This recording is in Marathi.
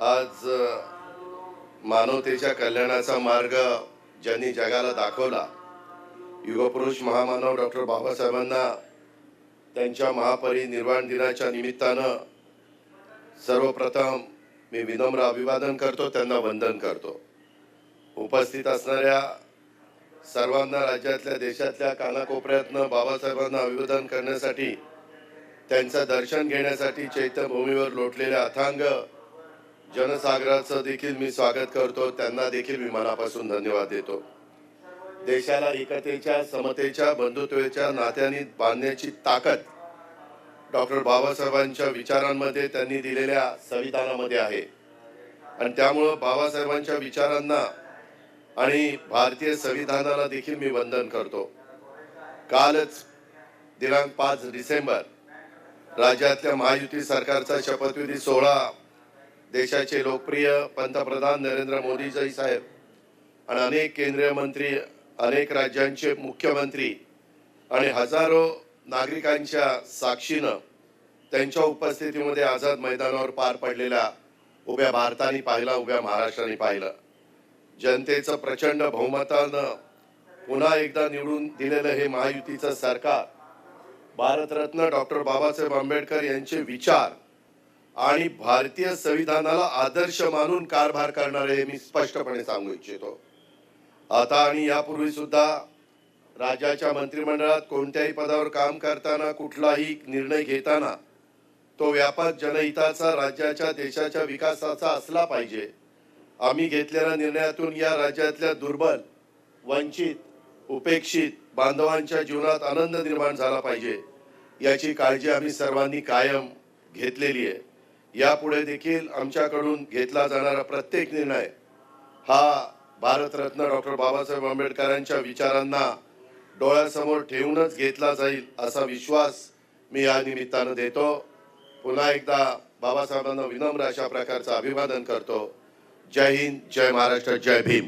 आज मानवतेच्या कल्याणाचा मार्ग ज्यांनी जगाला दाखवला युगपुरुष महामानव डॉक्टर बाबासाहेबांना त्यांच्या महापरिनिर्वाण दिनाच्या निमित्तानं सर्वप्रथम मी विनम्र अभिवादन करतो त्यांना वंदन करतो. उपस्थित असणाऱ्या सर्वांना राज्यातल्या देशातल्या कानाकोपऱ्यातनं बाबासाहेबांना अभिवादन करण्यासाठी त्यांचं दर्शन घेण्यासाठी चैत्यभूमीवर लोटलेल्या अथांग जनसागराचं देखील मी स्वागत करतो. त्यांना देखील मी मनापासून धन्यवाद देतो. देशाला एकतेच्या समतेच्या बंधुत्वाच्या नात्याने बांधण्याची ताकद डॉक्टर बाबासाहेबांच्या विचारांमध्ये त्यांनी दिलेल्या संविधानामध्ये आहे. आणि त्यामुळं बाबासाहेबांच्या विचारांना आणि भारतीय संविधानाला देखील मी वंदन करतो. कालच दिनांक पाच डिसेंबर राज्यातल्या महायुती सरकारचा शपथविधी सोहळा देशाचे लोकप्रिय पंतप्रधान नरेंद्र मोदीजी साहेब आणि अनेक केंद्रीय मंत्री अनेक राज्यांचे मुख्यमंत्री आणि हजारो नागरिकांच्या साक्षीनं त्यांच्या उपस्थितीमध्ये आझाद मैदानावर पार पडलेल्या उभ्या भारताने पाहिला उभ्या महाराष्ट्राने पाहिलं. जनतेचं प्रचंड बहुमतानं पुन्हा एकदा निवडून दिलेलं हे महायुतीचं सरकार भारतरत्न डॉक्टर बाबासाहेब आंबेडकर यांचे विचार आणि भारतीय संविधानाला आदर्श मानून कारभार करणारे हे मी स्पष्टपणे सांगू इच्छितो. आता आणि यापूर्वी सुद्धा राज्याच्या मंत्रिमंडळात कोणत्याही पदावर काम करताना कुठलाही निर्णय घेताना तो व्यापक जनहिताचा राज्याच्या देशाच्या विकासाचा असला पाहिजे. आम्ही घेतलेल्या निर्णयातून या राज्यातल्या दुर्बल वंचित उपेक्षित बांधवांच्या जीवनात आनंद निर्माण झाला पाहिजे. याची काळजी आम्ही सर्वांनी कायम घेतलेली आहे. यापुढे देखील आमच्याकडून घेतला जाणारा प्रत्येक निर्णय हा भारतरत्न डॉक्टर बाबासाहेब आंबेडकरांच्या विचारांना डोळ्यासमोर ठेवूनच घेतला जाईल असा विश्वास मी या निमित्तानं देतो. पुन्हा एकदा बाबासाहेबांना विनम्र अशा प्रकारचं अभिवादन करतो. जय हिंद जय महाराष्ट्र जय भीम.